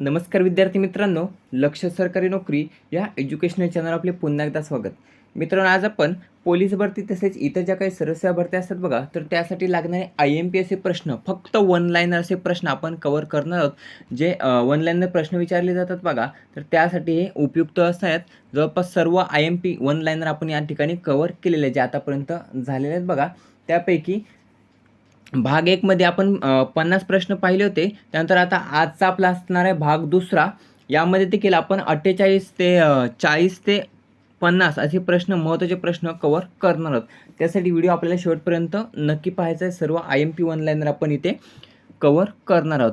नमस्कार विद्यार्थी मित्रांनो लक्ष सरकारी नोकरी या एज्युकेशनल चॅनल आपले पुन्हा एकदा स्वागत. मित्रांनो आज आपण पोलीस भरती तसेच इतर ज्या काही सरसेवा भरती असतात बघा तर त्यासाठी लागणारे आय एम पी असे प्रश्न फक्त वन लाईनर असे प्रश्न आपण कवर करणार आहोत. जे वन लाईनर प्रश्न विचारले जातात बघा तर त्यासाठी हे उपयुक्त असतात. जवळपास सर्व I M P one liner आपण या ठिकाणी कवर केलेले जे आतापर्यंत झालेले आहेत बघा त्यापैकी भाग एकमध्ये आपण पन्नास प्रश्न पाहिले होते. त्यानंतर आता आजचा आपला असणार आहे भाग दुसरा. यामध्ये देखील आपण अठ्ठेचाळीस ते चाळीस ते पन्नास असे प्रश्न महत्त्वाचे प्रश्न कवर करणार आहोत. त्यासाठी व्हिडिओ आपल्याला शेवटपर्यंत नक्की पाहायचा आहे. सर्व I M P one liner आपण इथे कवर करणार आहोत.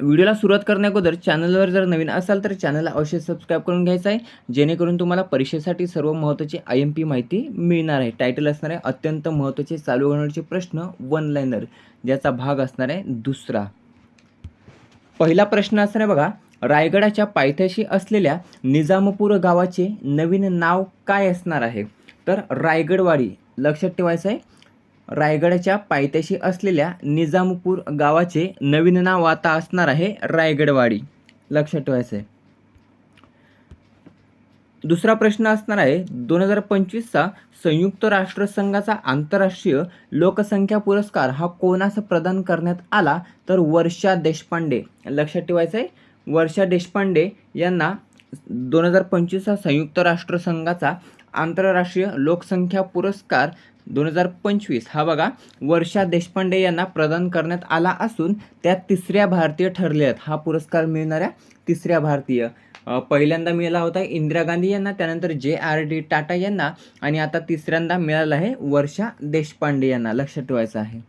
व्हिडिओला सुरुवात करण्याअगोदर चॅनलवर जर नवीन असाल तर चॅनलला अवश्य सबस्क्राईब करून घ्यायचं आहे. जेणेकरून तुम्हाला परीक्षेसाठी सर्व महत्त्वाची आय एम पी माहिती मिळणार आहे. टायटल असणार आहे अत्यंत महत्त्वाचे चालू घडण्याचे प्रश्न वन लाईनर ज्याचा भाग असणार आहे दुसरा. पहिला प्रश्न असणार आहे बघा रायगडाच्या पायथ्याशी असलेल्या निजामपूर गावाचे नवीन नाव काय असणार आहे? तर रायगडवाडी. लक्षात ठेवायचं आहे रायगडाच्या पायथ्याशी असलेल्या निजामपूर गावाचे नवीन नाव आता असणार आहे रायगडवाडी. लक्षात ठेवायचं आहे दुसरा प्रश्न असणार आहे दोन हजार पंचवीसचा संयुक्त राष्ट्रसंघाचा आंतरराष्ट्रीय लोकसंख्या पुरस्कार हा कोणास प्रदान करण्यात आला तर वर्षा देशपांडे. लक्षात ठेवायचं आहे वर्षा देशपांडे यांना दोन हजार पंचवीसचा संयुक्त राष्ट्रसंघाचा आंतरराष्ट्रीय लोकसंख्या पुरस्कार दोन हजार पंचवीस. हा बघा वर्षा देशपांडे यांना प्रदान करण्यात आला असून त्या तिसऱ्या भारतीय ठरले आहेत. हा पुरस्कार मिळणाऱ्या तिसऱ्या भारतीय. पहिल्यांदा मिळाला होता इंदिरा गांधी यांना त्यानंतर जे आर डी टाटा यांना आणि आता तिसऱ्यांदा मिळाला आहे वर्षा देशपांडे यांना. लक्षात ठेवायचं आहे.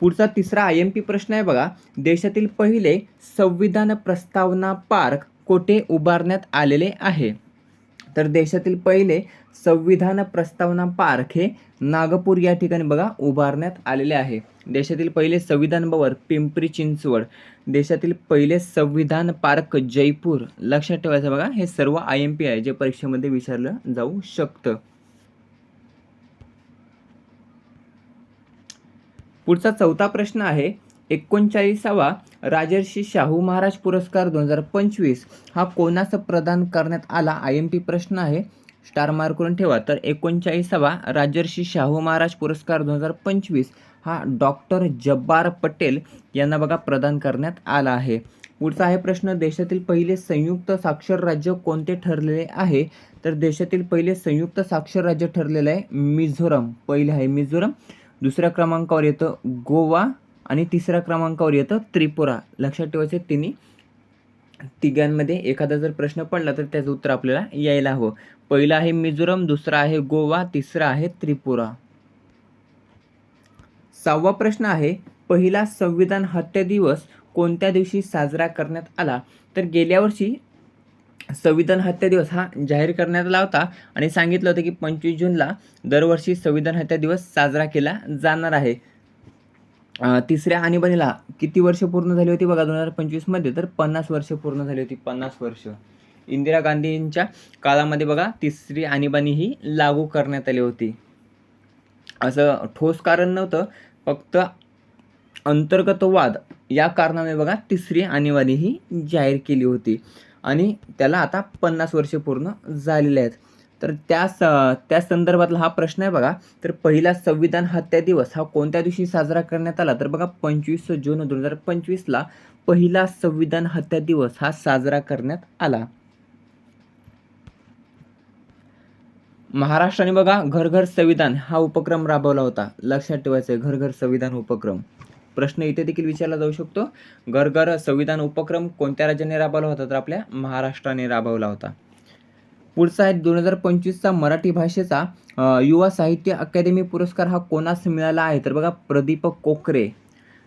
पुढचा तिसरा आय एम पी प्रश्न आहे बघा. देशातील पहिले संविधान प्रस्तावना पार्क कोठे उभारण्यात आलेले आहे? तर देशातील पहिले संविधान प्रस्तावना पार्क हे नागपूर या ठिकाणी बघा उभारण्यात आलेले आहे. देशातील पहिले संविधान भवन पिंपरी चिंचवड. देशातील पहिले संविधान पार्क जयपूर. लक्षात ठेवायचं बघा हे सर्व आय एम पी आहे जे परीक्षेमध्ये विचारलं जाऊ शकतं. पुढचा चौथा प्रश्न आहे एकोणचाळीसावा राजर्षी शाहू महाराज पुरस्कार दोन हजार पंचवीस हा कोणास प्रदान करण्यात आला? आय एम पी प्रश्न आहे स्टार मार्क करून ठेवा. तर एकोणचाळीसावा राजर्षी शाहू महाराज पुरस्कार दोन हजार पंचवीस हा डॉक्टर जब्बार पटेल यांना बघा प्रदान करण्यात आला आहे. पुढचा आहे प्रश्न. देशातील पहिले संयुक्त साक्षर राज्य कोणते ठरलेले आहे? तर देशातील पहिले संयुक्त साक्षर राज्य ठरलेलं आहे मिझोरम. पहिले आहे मिझोरम. दुसऱ्या क्रमांकावर येतं गोवा आणि तिसऱ्या क्रमांकावर येतं त्रिपुरा. लक्षात ठेवायचे तिन्ही. तिघांमध्ये एखादा जर प्रश्न पडला तर त्याचं उत्तर आपल्याला यायला हवं. पहिलं आहे मिझोरम दुसरा आहे गोवा तिसरा आहे त्रिपुरा. सहावा प्रश्न आहे पहिला संविधान हत्या दिवस कोणत्या दिवशी साजरा करण्यात आला? तर गेल्या वर्षी संविधान हत्या दिवस हा जाहीर करण्यात आला होता आणि सांगितलं होतं की पंचवीस जूनला दरवर्षी संविधान हत्या दिवस साजरा केला जाणार आहे. तिसऱ्या आणीबाणीला किती वर्ष पूर्ण झाली होती बघा दोन हजार पंचवीसमध्ये तर पन्नास वर्ष पूर्ण झाली होती पन्नास वर्ष. इंदिरा गांधींच्या काळामध्ये बघा तिसरी आणीबाणी ही लागू करण्यात आली होती. असं ठोस कारण नव्हतं फक्त अंतर्गत वाद या कारणाने बघा तिसरी आणीबाणी ही जाहीर केली होती. आणि त्याला आता पन्नास वर्षे पूर्ण झालेले आहेत. तर त्या स त्या संदर्भातला हा प्रश्न आहे बघा. तर पहिला संविधान हत्या दिवस हा कोणत्या दिवशी साजरा करण्यात आला? तर बघा पंचवीस जून दोन हजार पंचवीसला पहिला संविधान हत्या दिवस हा साजरा करण्यात आला. महाराष्ट्राने बघा घर घर संविधान हा उपक्रम राबवला होता. लक्षात ठेवायचं आहे घर घर संविधान उपक्रम. प्रश्न इथे देखील विचारला जाऊ शकतो. घर घर संविधान उपक्रम कोणत्या राज्याने राबवला होता? तर आपल्या महाराष्ट्राने राबवला होता. पुढचा आहे दोन हजार पंचवीसचा मराठी भाषेचा युवा साहित्य अकादमी पुरस्कार हा कोणास मिळाला आहे? तर बघा प्रदीप कोकरे.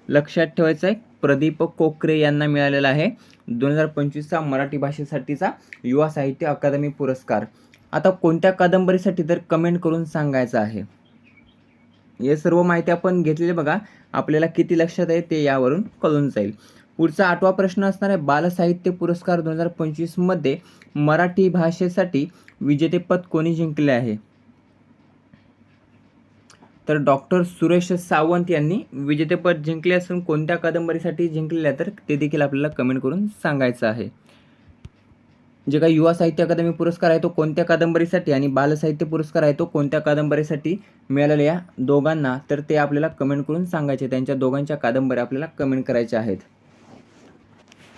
लक्षात ठेवायचं आहे प्रदीप कोकरे यांना मिळालेला आहे दोन हजार पंचवीसचा मराठी भाषेसाठीचा युवा साहित्य अकादमी पुरस्कार. आता कोणत्या कादंबरीसाठी तर कमेंट करून सांगायचं आहे? हे सर्व माहिती आपण घेतलेली बघा आपल्याला किती लक्षात आहे ते यावरून कळून जाईल. पुढचा आठवा प्रश्न असणार आहे बालसाहित्य पुरस्कार दोन हजार पंचवीसमध्ये मराठी भाषेसाठी विजेतेपद कोणी जिंकले आहे? तर डॉक्टर सुरेश सावंत यांनी विजेतेपद जिंकले असून कोणत्या कादंबरीसाठी जिंकलेले आहे तर ते देखील आपल्याला कमेंट करून सांगायचं आहे. जे काही युवा साहित्य अकादमी पुरस्कार आहे तो कोणत्या कादंबरीसाठी आणि बालसाहित्य पुरस्कार आहे तो कोणत्या कादंबरीसाठी मिळालेल्या दोघांना तर ते आपल्याला कमेंट करून सांगायचे त्यांच्या दोघांच्या कादंबऱ्या आपल्याला कमेंट करायच्या आहेत.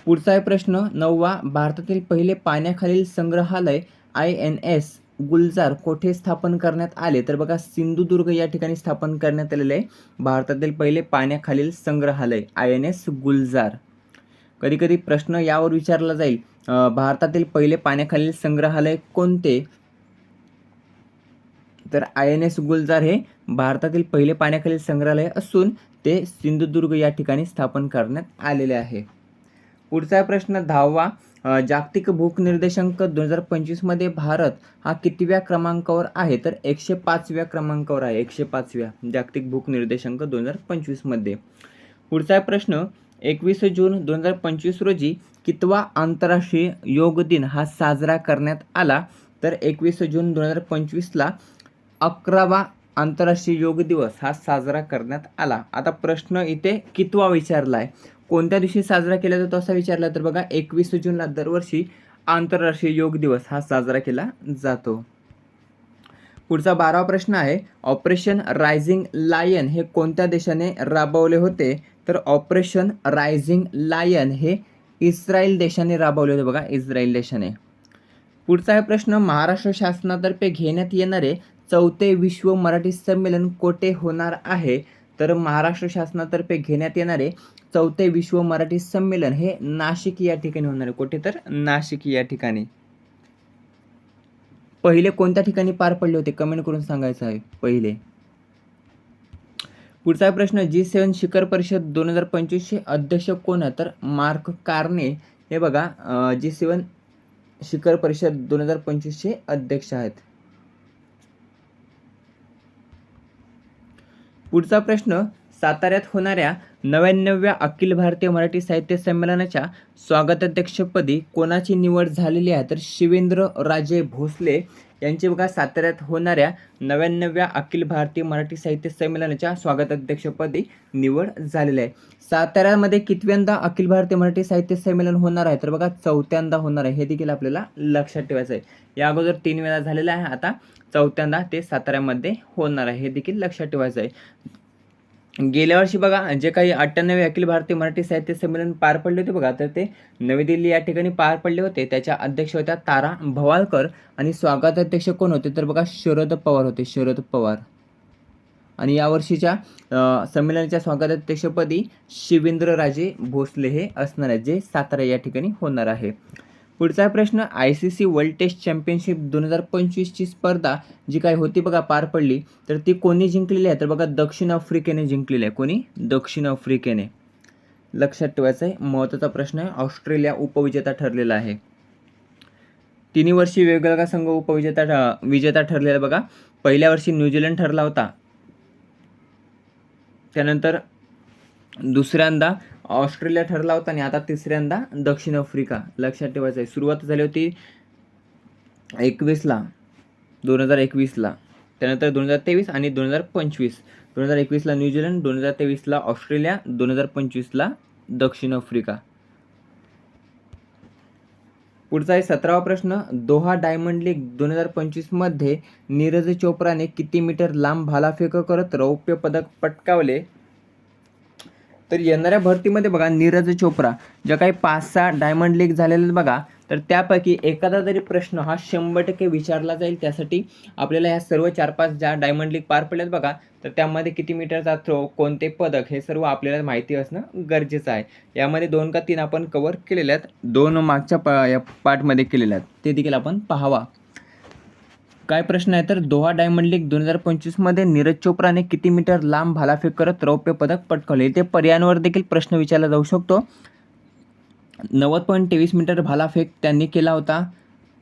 पुढचा आहे प्रश्न नववा भारतातील पहिले पाण्याखालील संग्रहालय आय एन एस गुलजार कोठे स्थापन करण्यात आले? तर बघा सिंधुदुर्ग या ठिकाणी स्थापन करण्यात आलेले आहे. भारतातील पहिले पाण्याखालील संग्रहालय आय एन एस गुलजार. कधी कधी प्रश्न यावर विचारला जाईल भारतातील पहिले पाण्याखालील संग्रहालय कोणते? तर आय एन एस गुलजार हे भारतातील पहिले पाण्याखालील संग्रहालय असून ते सिंधुदुर्ग या ठिकाणी स्थापन करण्यात आलेले आहे. पुढचा प्रश्न दहावा जागतिक भूक निर्देशांक दोन हजार पंचवीसमध्ये भारत हा कितव्या क्रमांकावर आहे? तर एकशे पाचव्या क्रमांकावर आहे. एकशे पाचव्या जागतिक भूक निर्देशांक दोन हजार पंचवीसमध्ये पुढचा प्रश्न एकवीस जून दोन हजार पंचवीस रोजी कितवा आंतरराष्ट्रीय योग दिन हा साजरा करण्यात आला? तर एकवीस जून दोन हजार पंचवीसला अकरावा आंतरराष्ट्रीय योग दिवस हा साजरा करण्यात आला. आता प्रश्न इथे कितवा विचारला आहे कोणत्या दिवशी साजरा केला जातो असा विचारला तर बघा एकवीस जूनला दरवर्षी आंतरराष्ट्रीय योग दिवस हा साजरा केला जातो. पुढचा बारावा प्रश्न आहे ऑपरेशन रायझिंग लायन हे कोणत्या देशाने राबवले होते? तर ऑपरेशन रायझिंग लायन हे इस्रायल देशाने राबवले होते बघा इस्रायल देशाने. पुढचा आहे प्रश्न महाराष्ट्र शासनातर्फे घेण्यात येणारे चौथे विश्व मराठी संमेलन कोठे होणार आहे? तर महाराष्ट्र शासनातर्फे घेण्यात येणारे चौथे विश्व मराठी संमेलन हे नाशिक या ठिकाणी होणार आहे. कुठे तर? नाशिक या ठिकाणी. पहिले कोणत्या ठिकाणी पार पडले होते? कमेंट करून सांगायचं आहे. पहिले. पुढचा प्रश्न. जी सेवन शिखर परिषद दोन हजार पंचवीसचे अध्यक्ष कोण आहे तर मार्क कार्ने. हे बघा जी सेवन शिखर परिषद दोन हजार पंचवीसचे अध्यक्ष आहेत. पुढचा प्रश्न साताऱ्यात होणाऱ्या नव्याण्णव्या अखिल भारतीय मराठी साहित्य संमेलनाच्या स्वागताध्यक्षपदी कोणाची निवड झालेली आहे? तर शिवेंद्र राजे भोसले यांची बघा साताऱ्यात होणाऱ्या नव्याण्णव्या अखिल भारतीय मराठी साहित्य संमेलनाच्या स्वागताध्यक्षपदी निवड झालेली आहे. साताऱ्यामध्ये कितव्यांदा अखिल भारतीय मराठी साहित्य संमेलन होणार आहे? तर बघा चौथ्यांदा होणार आहे. हे देखील आपल्याला लक्षात ठेवायचं आहे. या अगोदर तीन वेळा झालेलं आहे. आता चौथ्यांदा ते साताऱ्यामध्ये होणार आहे. हे देखील लक्षात ठेवायचं आहे. गेल्या वर्षी बघा जे काही अठ्ठ्याण्णवे अखिल भारतीय मराठी साहित्य संमेलन पार पडले होते बघा तर ते नवी दिल्ली या ठिकाणी पार पडले होते. त्याच्या अध्यक्ष होत्या तारा भवाळकर आणि स्वागताध्यक्ष कोण होते? तर बघा शरद पवार होते शरद पवार. आणि यावर्षीच्या संमेलनाच्या स्वागताध्यक्षपदी शिवेंद्रराजे भोसले हे असणार आहेत जे सातारा या ठिकाणी होणार आहे. पुढचा प्रश्न I C C world test championship दोन हजार पंचवीसची स्पर्धा जी काही होती बघा पार पडली तर ती कोणी जिंकलेली आहे? तर बघा दक्षिण आफ्रिकेने जिंकलेली आहे. कोणी? दक्षिण आफ्रिकेने. लक्षात ठेवायचं आहे महत्त्वाचा प्रश्न आहे ऑस्ट्रेलिया उपविजेता ठरलेला आहे. तिन्ही वर्षी वेगवेगळा संघ उपविजेता ठ- विजेता ठरलेला बघा. पहिल्या वर्षी न्यूझीलंड ठरला होता. त्यानंतर दुसऱ्यांदा ऑस्ट्रेलिया ठरला होता आणि आता तिसऱ्यांदा दक्षिण आफ्रिका. लक्षात ठेवायचं आहे सुरुवात झाली होती एकवीसला दोन हजार एकवीसला. त्यानंतर दोन हजार तेवीस आणि दोन हजार पंचवीस. दोन हजार एकवीसला न्यूझीलंड दोन हजार तेवीसला ऑस्ट्रेलिया दोन हजार पंचवीसला दक्षिण आफ्रिका. पुढचा आहे सतरावा प्रश्न. दोहा डायमंड लीग दोन हजार पंचवीसमध्ये नीरज चोप्राने किती मीटर लांब भालाफेक करत रौप्य पदक पटकावले? तर येणाऱ्या भरतीमध्ये बघा नीरज चोप्रा ज्या काही पाच सहा डायमंड लीग झालेले आहेत बघा तर त्यापैकी एखादा तरी प्रश्न हा शंभर टक्के विचारला जाईल. त्यासाठी आपल्याला ह्या सर्व चार पाच ज्या डायमंड लीग पार पडल्यात बघा तर त्यामध्ये किती मीटरचा थ्रो कोणते पदक हे सर्व आपल्याला माहिती असणं गरजेचं आहे. यामध्ये दोन का तीन आपण कवर केलेले आहेत. दोन मागच्या पा या पार्टमध्ये केलेले आहेत. ते देखील आपण पाहावा. काय प्रश्न आहे? तर दोहा डायमंड लीग दोन हजार पंचवीसमध्ये नीरज चोप्राने किती मीटर लांब भालाफेक करत रौप्य पदक पटकावले? इथे पर्यायांवर देखील प्रश्न विचारला जाऊ शकतो. नव्वद पॉईंट तेवीस मीटर भालाफेक त्यांनी केला होता.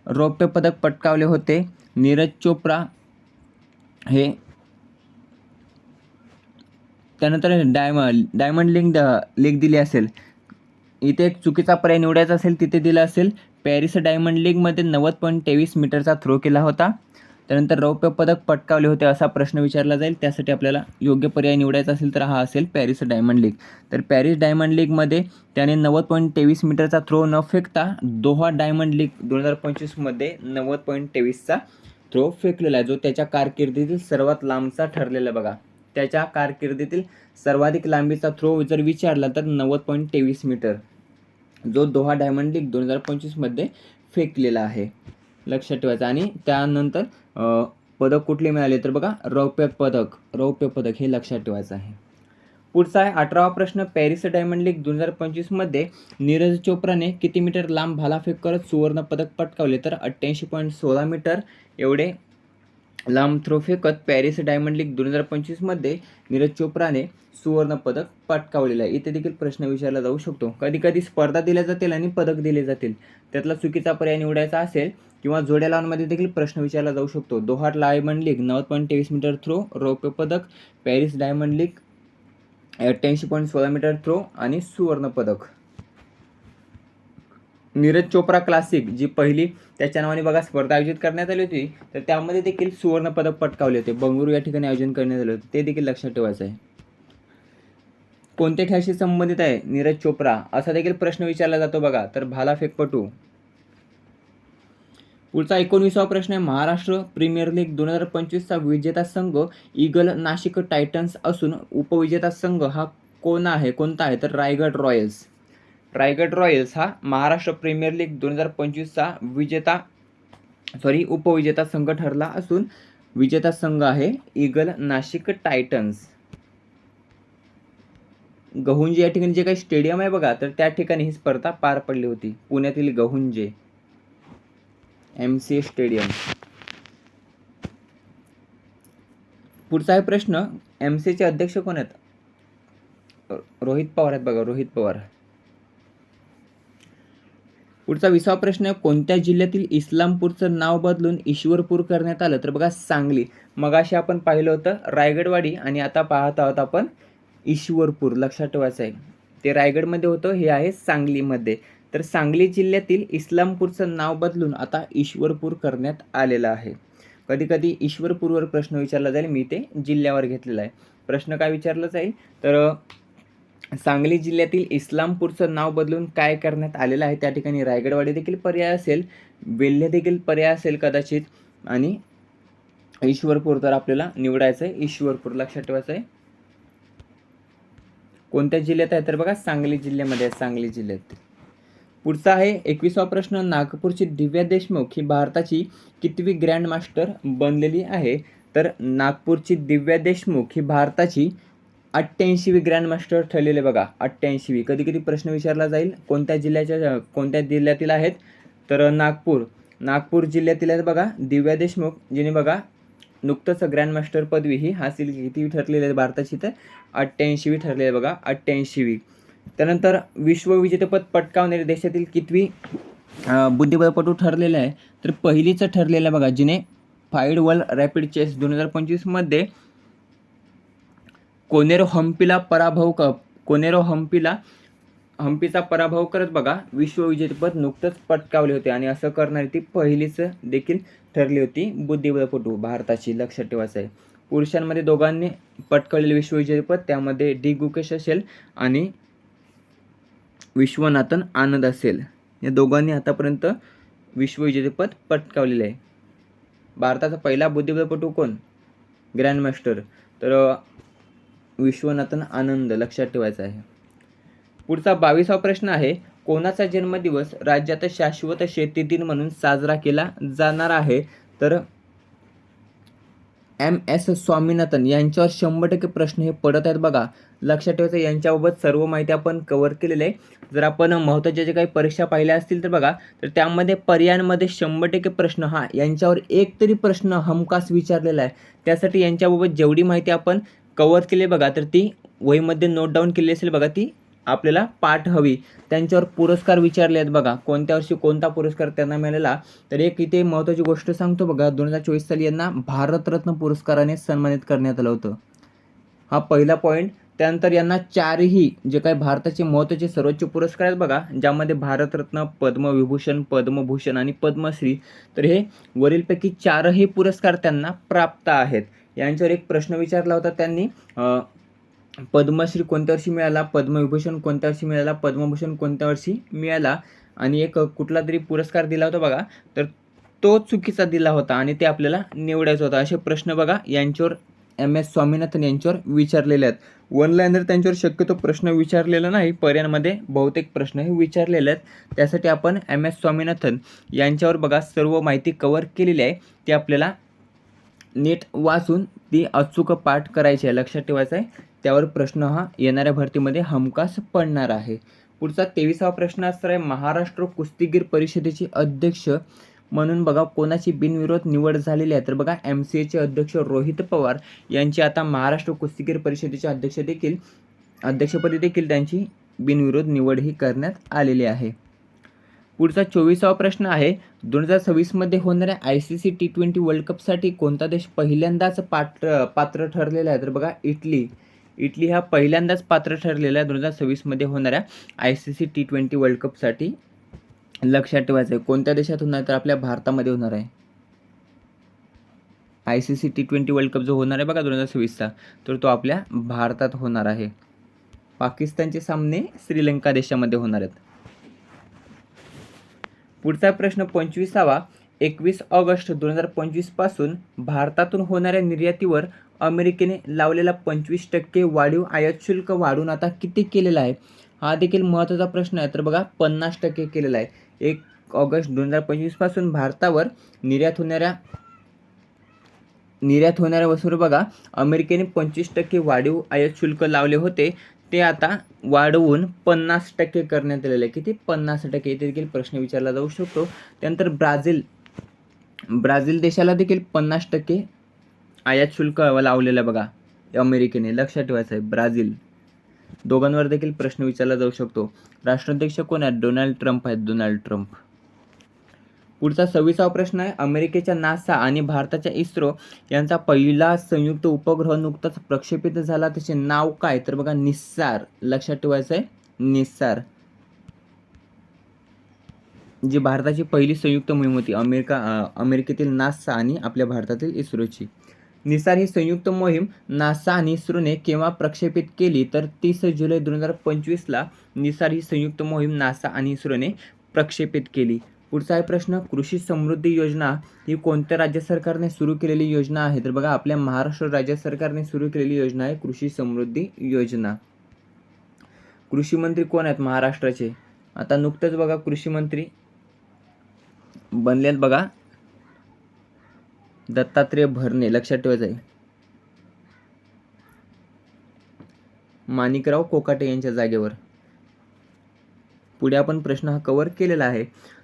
रौप्य पदक पटकावले होते. नीरज चोप्रा हे त्यानंतर डायम डायमंड लीग द लीग दिली असेल. इथे एक चुकीचा पर्याय निवडायचा असेल तिथे दिला असेल. पॅरिस डायमंड लीगमध्ये नव्वद पॉईंट तेवीस मीटरचा थ्रो केला होता. त्यानंतर रौप्य पदक पटकावले होते असा प्रश्न विचारला जाईल. त्यासाठी आपल्याला योग्य पर्याय निवडायचा असेल तर हा असेल पॅरिस डायमंड लीग. तर पॅरिस डायमंड लीगमध्ये त्याने नव्वद पॉईंट तेवीस मीटरचा थ्रो न फेकता दोहा डायमंड लीग दोन हजार पंचवीसमध्ये नव्वद पॉईंट तेवीसचा थ्रो फेकलेला आहे. जो त्याच्या कारकिर्दीतील सर्वात लांबचा ठरलेला बघा. त्याच्या कारकिर्दीतील सर्वाधिक लांबीचा थ्रो जर विचारला तर नव्वद पॉईंट तेवीस मीटर. जो दोहा डायमंड लीग दोन हजार पंचवीसमध्ये फेकलेला आहे. लक्षात ठेवायचं. आणि त्यानंतर पदक कुठले मिळाले तर बघा रौप्य पदक. रौप्य पदक हे लक्षात ठेवायचं आहे. पुढचा आहे अठरावा प्रश्न. पॅरिस डायमंड लीग दोन हजार पंचवीसमध्ये नीरज चोप्राने किती मीटर लांब भालाफेक करत सुवर्ण पदक पटकावले? तर अठ्ठ्याऐंशी पॉईंट सोळा मीटर एवढे लांब थ्रो फेकत पॅरिस डायमंड लीग दोन हजार पंचवीसमध्ये नीरज चोप्राने सुवर्णपदक पटकावलेलं आहे. इथे देखील प्रश्न विचारला जाऊ शकतो. कधी कधी स्पर्धा दिल्या जातील आणि पदक दिले जातील. त्यातला चुकीचा पर्याय निवडायचा असेल किंवा जोड्या लावूनमध्ये देखील प्रश्न विचारला जाऊ शकतो. दोहार डायमंड लीग नव्वद पॉईंट तेवीस मीटर थ्रो रौप्य पदक पॅरिस डायमंड लीग अठ्ठ्याऐंशी पॉईंट सोळा मीटर थ्रो आणि सुवर्णपदक नीरज चोप्रा क्लासिक जी पहिली त्याच्या नावाने बघा स्पर्धा आयोजित करण्यात आली होती तर त्यामध्ये देखील सुवर्णपदक पटकावले होते. बंगळुरू या ठिकाणी आयोजन करण्यात आले होते. ते देखील लक्षात ठेवायचं आहे. कोणत्या खेळाशी संबंधित आहे नीरज चोप्रा? असा देखील प्रश्न विचारला जातो बघा. तर भालाफेकपटू पुढचा एकोणवीसावा प्रश्न आहे. महाराष्ट्र प्रीमियर लीग दोन हजार पंचवीसचा विजेता संघ ईगल नाशिक टायटन्स असून उपविजेता संघ हा कोण आहे? कोणता आहे? तर रायगड रॉयल्स. रायगड रॉयल्स हा महाराष्ट्र प्रीमियर लीग दोन हजार पंचवीसचा विजेता सॉरी उपविजेता संघ ठरला असून विजेता संघ आहे ईगल नाशिक टायटन्स गहुंजे या ठिकाणी जे काही स्टेडियम आहे बघा तर त्या ठिकाणी ही स्पर्धा पार पडली होती. पुण्यातील गहुंजे. एम सी स्टेडियम पुढचा आहे प्रश्न एम चे अध्यक्ष कोण आहेत? रोहित पवार आहेत बघा रोहित पवार. पुढचा विसावा प्रश्न आहे कोणत्या जिल्ह्यातील इस्लामपूरचं नाव बदलून ईश्वरपूर करण्यात आलं? तर बघा सांगली. मगाशी आपण पाहिलं होतं रायगडवाडी आणि आता पाहत आहोत आपण ईश्वरपूर. लक्षात ठेवायचं आहे. ते रायगडमध्ये होतं हे आहे सांगलीमध्ये. तर सांगली जिल्ह्यातील इस्लामपूरचं नाव बदलून आता ईश्वरपूर करण्यात आलेलं आहे. कधी कधी ईश्वरपूरवर प्रश्न विचारला जाईल मी ते जिल्ह्यावर घेतलेला आहे. प्रश्न काय विचारला जाईल? तर सांगली जिल्ह्यातील इस्लामपूरचं नाव बदलून काय करण्यात आलेलं आहे त्या ठिकाणी रायगडवाडी देखील पर्याय असेल वेल्हे देखील पर्याय असेल कदाचित आणि ईश्वरपूर तर आपल्याला निवडायचं आहे ईश्वरपूर लक्षात ठेवायचं आहे कोणत्या जिल्ह्यात आहे तर बघा सांगली जिल्ह्यामध्ये आहे सांगली जिल्ह्यात. पुढचा आहे एकवीसवा प्रश्न. नागपूरची दिव्या देशमुख ही भारताची कितवी ग्रँड मास्टर बनलेली आहे? तर नागपूरची दिव्या देशमुख ही भारताची अठ्ठ्याऐंशीवी वी ग्रँडमास्टर ठरलेले बघा अठ्ठ्याऐंशीवी कधी कधी प्रश्न विचारला जाईल कोणत्या जिल्ह्याच्या कोणत्या जिल्ह्यातील आहेत? तर नागपूर नागपूर जिल्ह्यातील आहेत बघा दिव्या देशमुख जिने बघा नुकतंच ग्रँडमास्टर पदवी ही हासिल किती ठरलेली आहे भारताची तर? अठ्ठ्याऐंशीवी ठरलेली आहे बघा अठ्ठ्याऐंशीवी त्यानंतर विश्वविजेतेपद पटकावणारे देशातील कितवी बुद्धिबळपटू ठरलेले आहे? तर पहिलीचं ठरलेलं आहे बघा जिने फाईड वर्ल्ड रॅपिड चेस दोन हजार पंचवीसमध्ये कोनेरो हम्पीला पराभव क कोनेरो हम्पीला हम्पीचा पराभव करत बघा विश्वविजेतेपद नुकतंच पटकावले होते आणि असं करणारी ती पहिलीच देखील ठरली होती. बुद्धिबळपटू भारताची लक्षात ठेवायचं आहे पुरुषांमध्ये दोघांनी पटकावलेले विश्वविजेतेपद त्यामध्ये डी. गुकेश असेल आणि विश्वनाथन आनंद असेल. या दोघांनी आतापर्यंत विश्वविजेतेपद पटकावलेलं आहे भारताचा पहिला बुद्धिबळपटू कोण? ग्रँडमास्टर. तर विश्वनाथन आनंद लक्षात ठेवायचा आहे. पुढचा बावीसावा प्रश्न आहे कोणाचा जन्मदिवस राज्यात शाश्वत शेती दिन म्हणून साजरा केला जाणार आहे? तर एम एस स्वामीनाथन यांच्यावर शंभर टक्के प्रश्न हे पडत आहेत बघा. लक्षात ठेवायचं यांच्याबाबत सर्व माहिती आपण कव्हर केलेली आहे. जर आपण महत्त्वाच्या जे काही परीक्षा पाहिल्या असतील तर बघा तर त्यामध्ये पर्यायांमध्ये शंभर टक्के प्रश्न हा यांच्यावर एक तरी प्रश्न हमखास विचारलेला आहे. त्यासाठी यांच्याबाबत जेवढी माहिती आपण कव्हर केले बघा तर ती वहीमध्ये नोट डाऊन केली असेल बघा ती आपल्याला पाठ हवी. त्यांच्यावर पुरस्कार विचारले आहेत बघा कोणत्या वर्षी कोणता पुरस्कार त्यांना मिळालेला तर एक इथे महत्त्वाची गोष्ट सांगतो बघा दोन हजार चोवीस साली यांना भारतरत्न पुरस्काराने सन्मानित करण्यात आलं होतं. हा पहिला पॉईंट त्यानंतर यांना चारही जे काही भारताचे महत्त्वाचे सर्वोच्च पुरस्कार आहेत बघा ज्यामध्ये भारतरत्न पद्मविभूषण पद्मभूषण आणि पद्मश्री तर हे वरीलपैकी चारही पुरस्कार त्यांना प्राप्त आहेत. यांच्यावर एक प्रश्न विचारला होता त्यांनी पद्मश्री कोणत्या वर्षी मिळाला पद्मविभूषण कोणत्या वर्षी मिळाला पद्मभूषण कोणत्या वर्षी मिळाला आणि एक कुठला तरी पुरस्कार दिला होता बघा तर तो चुकीचा दिला होता आणि ते आपल्याला निवडायचा होता. असे प्रश्न बघा यांच्यावर एम एस स्वामीनाथन यांच्यावर विचारलेले आहेत. वन लाईनर त्यांच्यावर शक्यतो प्रश्न विचारलेला नाही पर्यायांमध्ये बहुतेक प्रश्न हे विचारलेले आहेत. त्यासाठी आपण एम एस स्वामीनाथन यांच्यावर बघा सर्व माहिती कवर केलेली आहे. ती आपल्याला नीट वाचून ती अचूक पाठ करायची आहे. लक्षात ठेवायचं आहे. त्यावर प्रश्न हा येणाऱ्या भरतीमध्ये हमखास पडणार आहे. पुढचा तेविसावा प्रश्न असणार आहे. महाराष्ट्र कुस्तीगीर परिषदेचे अध्यक्ष म्हणून बघा कोणाची बिनविरोध निवड झालेली आहे. तर बघा एम सी एचे अध्यक्ष रोहित पवार यांची आता महाराष्ट्र कुस्तीगीर परिषदेचे अध्यक्ष देखील अध्यक्षपदी देखील त्यांची बिनविरोध निवड ही करण्यात आलेली आहे. पुढचा चोवीसावा प्रश्न आहे दोन हजार सव्वीसमध्ये होणाऱ्या I C C T twenty world कपसाठी कोणता देश पहिल्यांदाच पात्र पात्र ठरलेला आहे? तर बघा इटली. इटली हा पहिल्यांदाच पात्र ठरलेला आहे दोन हजार सव्वीसमध्ये होणाऱ्या I C C T twenty world कपसाठी. लक्षात ठेवायचं आहे कोणत्या देशात होणार तर आपल्या भारतामध्ये होणार आहे. I C C T twenty world cup जो होणार आहे बघा दोन हजार सव्वीसचा तर तो आपल्या भारतात होणार आहे. पाकिस्तानचे सामने श्रीलंका देशामध्ये होणार आहेत. पुढचा प्रश्न पंचवीसावा. एकवीस ऑगस्ट दोन हजार पंचवीसपासून भारतातून होणाऱ्या निर्यातीवर अमेरिकेने लावलेला पंचवीस टक्के वाढीव आयात शुल्क वाढून आता किती केलेला आहे? हा देखील महत्त्वाचा प्रश्न आहे. तर बघा पन्नास टक्के केलेला आहे. एक ऑगस्ट दोन हजार पंचवीसपासून भारतावर निर्यात होणाऱ्या निर्यात होणाऱ्या वस्तूवर बघा अमेरिकेने पंचवीस टक्के वाढीव आयात शुल्क लावले होते. ते आता वाढवून पन्नास टक्के करण्यात आलेले. आहे किती? पन्नास टक्के. इथे देखील प्रश्न विचारला जाऊ शकतो. त्यानंतर ब्राझील. ब्राझील देशाला देखील पन्नास टक्के आयात शुल्क लावलेलं आहे बघा. अमेरिकेने. लक्षात ठेवायचं आहे. ब्राझील. दोघांवर देखील प्रश्न विचारला जाऊ शकतो. राष्ट्राध्यक्ष कोण आहेत? डोनाल्ड ट्रम्प आहेत. Donald Trump. पुढचा सव्वीसावा प्रश्न आहे. अमेरिकेच्या नासा आणि भारताच्या इस्रो यांचा पहिला संयुक्त उपग्रह नुकताच प्रक्षेपित झाला. त्याचे नाव काय? तर बघा निस्सार. लक्षात ठेवायचं आहे निस्सार. जी भारताची पहिली संयुक्त मोहीम होती अमेरिका अमेरिकेतील नासा आणि आपल्या भारतातील इस्रोची. निसार ही संयुक्त मोहीम नासा आणि इस्रोने केव्हा प्रक्षेपित केली? तर तीस जुलै दोन हजार पंचवीसला निसार ही संयुक्त मोहीम नासा आणि इस्रोने प्रक्षेपित केली. पुढचा आहे प्रश्न कृषी समृद्धी योजना ही कोणत्या राज्य सरकारने सुरू केलेली योजना आहे? तर बघा आपल्या महाराष्ट्र राज्य सरकारने सुरू केलेली योजना आहे कृषी समृद्धी योजना. कृषी मंत्री कोण आहेत महाराष्ट्राचे? आता नुकतंच बघा कृषी मंत्री बनलेत बघा. दत्तात्रेय भरणे लक्षात ठेवायचं आहे. माणिकराव कोकाटे यांच्या जागेवर. पुढे आपण प्रश्न हा कवर केलेला आहे.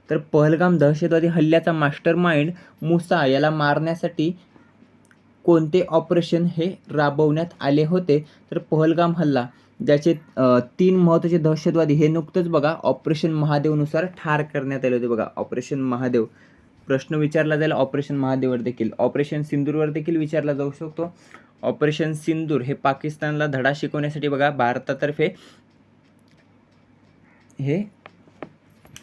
तर पहलगाम दहशतवादी हल्ल्याचा मास्टर माइंड मुसा याला मारण्यासाठी कोणते ऑपरेशन हे राबवण्यात आले होते? तर पहलगाम हल्ला ज्याचे तीन महत्त्वाचे दहशतवादी हे नुकतंच बघा ऑपरेशन महादेवनुसार ठार करण्यात आले होते बघा. ऑपरेशन महादेव. प्रश्न विचारला जाईल ऑपरेशन महादेववर देखील. ऑपरेशन सिंदूरवर देखील विचारला जाऊ शकतो. ऑपरेशन सिंदूर हे पाकिस्तानला धडा शिकवण्यासाठी बघा भारतातर्फे हे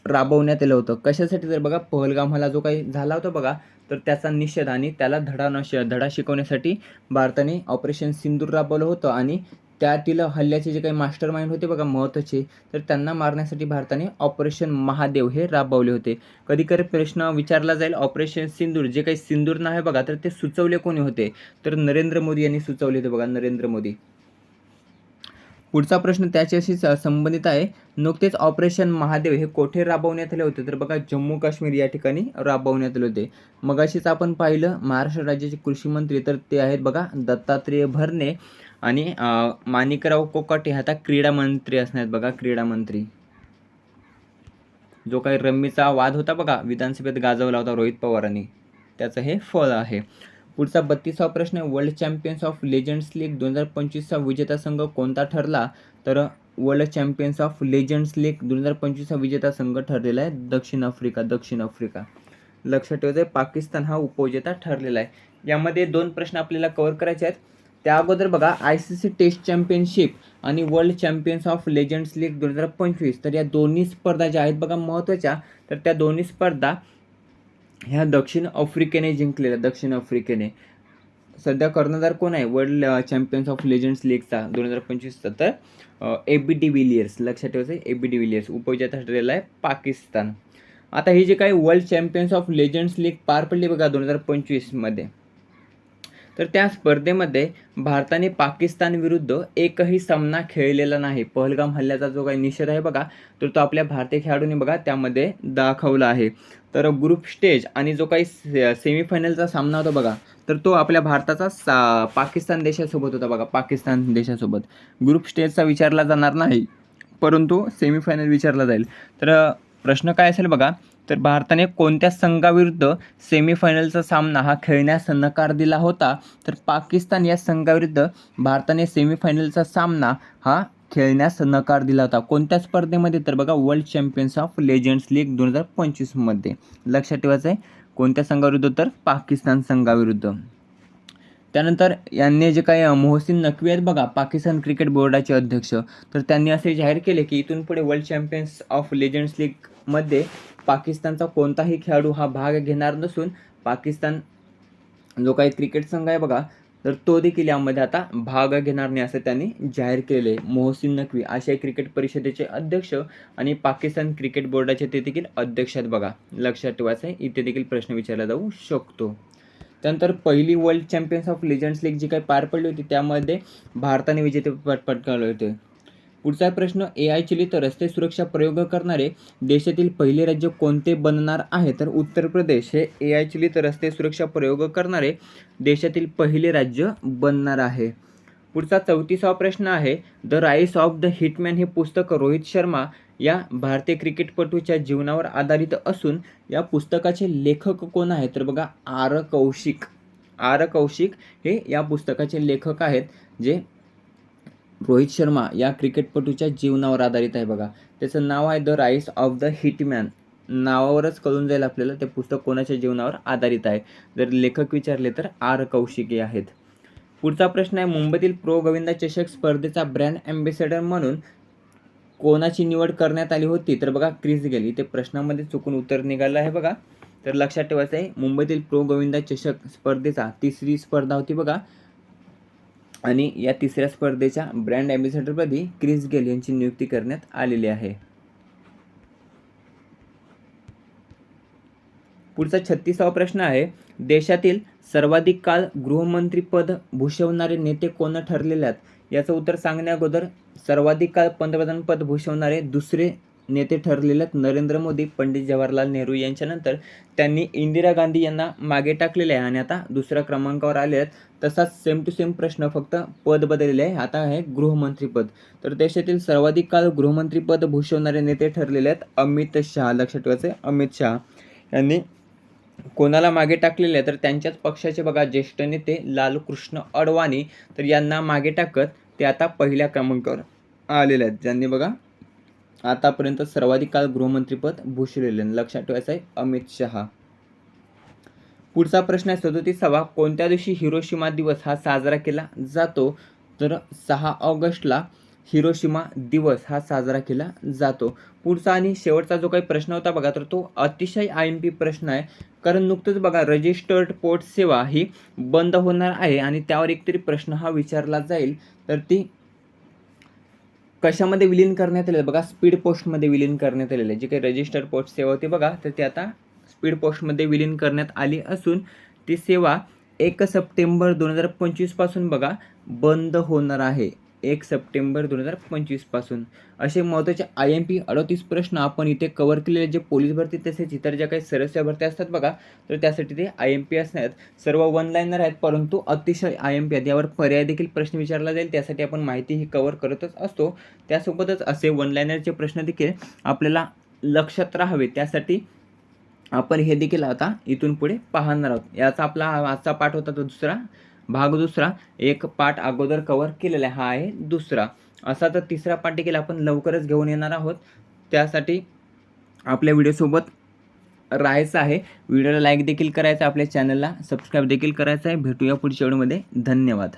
राबवण्यात आलं होतं. कशासाठी तर बघा पहलगाम हल्ला जो काही झाला होता बघा तर त्याचा निषेध आणि त्याला धडा नश धडा शिकवण्यासाठी भारताने ऑपरेशन सिंदूर राबवलं होतं आणि त्यातील हल्ल्याचे जे काही मास्टर माइंड होते बघा महत्त्वाचे तर त्यांना मारण्यासाठी भारताने ऑपरेशन महादेव हे राबवले होते. कधी कधी प्रश्न विचारला जाईल ऑपरेशन सिंदूर जे काही सिंदूर नाव आहे बघा तर ते सुचवले कोणी होते? तर नरेंद्र मोदी यांनी सुचवले होते बघा नरेंद्र मोदी. पुढचा प्रश्न त्याच्याशी संबंधित आहे. नुकतेच ऑपरेशन महादेव हे कोठे राबवण्यात आले होते? तर बघा जम्मू काश्मीर या ठिकाणी राबवण्यात आले होते. मगाशीच आपण पाहिलं महाराष्ट्र राज्याचे कृषी मंत्री तर ते आहेत बघा दत्तात्रेय भरणे आणि माणिकराव कोकाटे. हे आता क्रीडा मंत्री असणार बघा क्रीडा मंत्री. जो काही रम्मीचा वाद होता बघा विधानसभेत गाजवला होता रोहित पवारांनी. त्याचं हे फळ आहे. पुढचा बत्तीसावा प्रश्न आहे. World champions of legends league दोन हजार पंचवीसचा विजेता संघ कोणता ठरला? तर world champions of legends league दोन हजार पंचवीसचा विजेता संघ ठरलेला आहे दक्षिण आफ्रिका दक्षिण आफ्रिका. लक्षात ठेवायचं आहे पाकिस्तान हा उपविजेता ठरलेला आहे. यामध्ये दोन प्रश्न आपल्याला कव्हर करायचे आहेत. त्या अगोदर बघा I C C test championship आणि world champions of legends league दोन हजार पंचवीस. तर या दोन्ही स्पर्धा ज्या आहेत बघा महत्त्वाच्या तर त्या दोन्ही स्पर्धा ह्या दक्षिण आफ्रिकेने जिंकलेल्या दक्षिण आफ्रिकेने. सध्या कर्णधार कोण आहे? वर्ल्ड चॅम्पियन्स ऑफ लेजंड्स लीगचा दोन हजार पंचवीसचा तर ए बी डी विलियर्स लक्षात ठेवायचं ए बी डी विलियर्स उपविजेता ठरलेला आहे पाकिस्तान. आता ही जे काही world champions of legends league पार पडली बघा दोन हजार पंचवीसमध्ये तर त्या स्पर्धेमध्ये भारताने पाकिस्तान विरुद्ध एकही सामना खेळलेला नाही. पहलगाम हल्ल्याचा जो काही निषेध आहे बघा तर तो आपल्या भारतीय खेळाडूंनी बघा त्यामध्ये दाखवला आहे. तर ग्रुप स्टेज आणि जो काही सेमीफायनलचा सामना होता बघा तर तो आपल्या भारताचा सा पाकिस्तान देशासोबत होता बघा पाकिस्तान देशासोबत. ग्रुप स्टेजचा विचारला जाणार नाही परंतु सेमीफायनल विचारला जाईल. तर प्रश्न काय असेल बघा तर भारताने कोणत्या संघाविरुद्ध सेमीफायनलचा सामना हा खेळण्यास नकार दिला होता तर पाकिस्तान या संघाविरुद्ध भारताने सेमीफायनलचा सामना हा खेळण्यास नकार दिला होता. कोणत्या स्पर्धेमध्ये? तर बघा world champions of legends league दोन हजार पंचवीसमध्ये लक्षात ठेवायचं आहे कोणत्या संघाविरुद्ध? तर पाकिस्तान संघाविरुद्ध. त्यानंतर यांनी जे काही मोहसिन नकवी आहेत बघा पाकिस्तान क्रिकेट बोर्डाचे अध्यक्ष. तर त्यांनी असे जाहीर केले की इथून पुढे वर्ल्ड चॅम्पियन्स ऑफ लेजंड्स लीगमध्ये पाकिस्तानचा कोणताही खेळाडू हा भाग घेणार नसून पाकिस्तान जो काही क्रिकेट संघ आहे बघा तर तो देखील यामध्ये आता भाग घेणार नाही असं त्यांनी जाहीर केले मोहसिन नकवी आशिया क्रिकेट परिषदेचे अध्यक्ष आणि पाकिस्तान क्रिकेट बोर्डाचे ते देखील अध्यक्ष आहेत बघा. लक्षात ठेवायचं आहे इथे देखील प्रश्न विचारला जाऊ शकतो. त्यानंतर पहिली world champions of legends league जी काही पार पडली होती त्यामध्ये भारताने विजेतेपद पटकावले होते. पुढचा प्रश्न ए आय चलित रस्ते सुरक्षा प्रयोग करणारे देशातील पहिले राज्य कोणते बनणार आहे? तर उत्तर प्रदेश हे ए आय चलित रस्ते सुरक्षा प्रयोग करणारे देशातील पहिले राज्य बनणार आहे. पुढचा चौतीसावा प्रश्न आहे the rise of the hitman हे पुस्तक रोहित शर्मा या भारतीय क्रिकेटपटूच्या जीवनावर आधारित असून या पुस्तकाचे लेखक कोण आहेत? तर बघा आर कौशिक. आर कौशिक हे या पुस्तकाचे लेखक आहेत जे रोहित शर्मा या क्रिकेटपटूच्या जीवनावर आधारित आहे बघा. त्याचं नाव आहे the rise of the hitman नावावरच कळून जाईल आपल्याला ते पुस्तक कोणाच्या जीवनावर आधारित आहे. जर लेखक विचारले तर आर कौशिके आहेत. पुढचा प्रश्न आहे मुंबईतील प्रो गोविंदा चषक स्पर्धेचा ब्रँड ॲम्बेसेडर म्हणून कोणाची निवड करण्यात आली होती? तर बघा क्रिस गेली. ते प्रश्नामध्ये चुकून उत्तर निघालं आहे बघा. तर लक्षात ठेवायचं आहे मुंबईतील प्रो गोविंदा चषक स्पर्धेचा तिसरी स्पर्धा होती बघा. आणि या तिसऱ्या स्पर्धेच्या ब्रँड ॲम्बॅसेडरपदी क्रिस गेल यांची नियुक्ती करण्यात आलेली आहे. पुढचा छत्तीसावा प्रश्न आहे देशातील सर्वाधिक काळ गृहमंत्रीपद भूषवणारे नेते कोण ठरलेले आहेत याचं उत्तर सांगण्या अगोदर सर्वाधिक काळ पंतप्रधानपद भूषवणारे दुसरे नेते ठरलेले आहेत नरेंद्र मोदी पंडित जवाहरलाल नेहरू यांच्यानंतर त्यांनी इंदिरा गांधी यांना मागे टाकलेले आहे. आणि आता दुसऱ्या क्रमांकावर आले आहेत तसाच सेम टू सेम प्रश्न फक्त पद बदलले आहे. आता आहे गृहमंत्रीपद. तर देशातील सर्वाधिक काळ गृहमंत्रीपद भूषवणारे नेते ठरलेले आहेत अमित शहा. लक्षात ठेवायचे अमित शहा यांनी कोणाला मागे टाकलेले आहे? तर त्यांच्याच पक्षाचे बघा ज्येष्ठ नेते लालकृष्ण अडवाणी तर यांना मागे टाकत ते आता पहिल्या क्रमांकावर आलेले आहेत. ज्यांनी बघा आतापर्यंत सर्वाधिक काळ गृहमंत्रीपद भूषवलेले लक्षात ठेवायचं आहे अमित शहा. पुढचा प्रश्न आहे सदोतीसावा कोणत्या दिवशी हिरोशिमा दिवस हा साजरा केला जातो? तर सहा ऑगस्टला हिरोशिमा दिवस हा साजरा केला जातो. पुढचा आणि शेवटचा जो काही प्रश्न होता बघा तर तो अतिशय आय एम पी प्रश्न आहे. कारण नुकतंच बघा रजिस्टर्ड पोर्ट सेवा ही बंद होणार आहे आणि त्यावर एकतरी प्रश्न हा विचारला जाईल. तर ती कशामध्ये विलीन करण्यात आलेलं बघा स्पीड पोस्टमध्ये विलीन करण्यात आलेलं आहे. जी काही रजिस्टर पोस्ट सेवा होती बघा तर ती आता स्पीड पोस्टमध्ये विलीन करण्यात आली असून ती सेवा एक सप्टेंबर दोन हजार पंचवीसपासून बघा बंद होणार आहे. एक सप्टेंबर दोन हजार पंचवीसपासून असे महत्त्वाचे आय एम पी अडतीस प्रश्न आपण इथे कवर केलेले जे पोलीस भरती तसेच इतर ज्या काही सदस्य भरती असतात बघा तर त्यासाठी ते आय एम पी असणार. आहेत सर्व वन लाईनर आहेत परंतु अतिशय आय एम पी आहेत. यावर पर्याय देखील प्रश्न विचारला जाईल. त्यासाठी आपण माहिती ही कवर करतच असतो. त्यासोबतच असे वन लाईनरचे प्रश्न देखील आपल्याला लक्षात राहावे. त्यासाठी आपण हे देखील आता इथून पुढे पाहणार आहोत. याचा आपला आजचा पाठ होता तो दुसरा. भाग दुसरा एक पाठ अगोदर कवर केलेला आहे हा आहे दुसरा. असा तर तिसरा पाठ देखील आपण लवकरच घेऊन येणार आहोत. त्यासाठी आपल्या व्हिडिओसोबत राहायचं आहे. व्हिडिओला लाईक देखील करायचं आपल्या चॅनलला सबस्क्राईब देखील करायचं आहे. भेटूया पुढच्या व्हिडिओमध्ये धन्यवाद.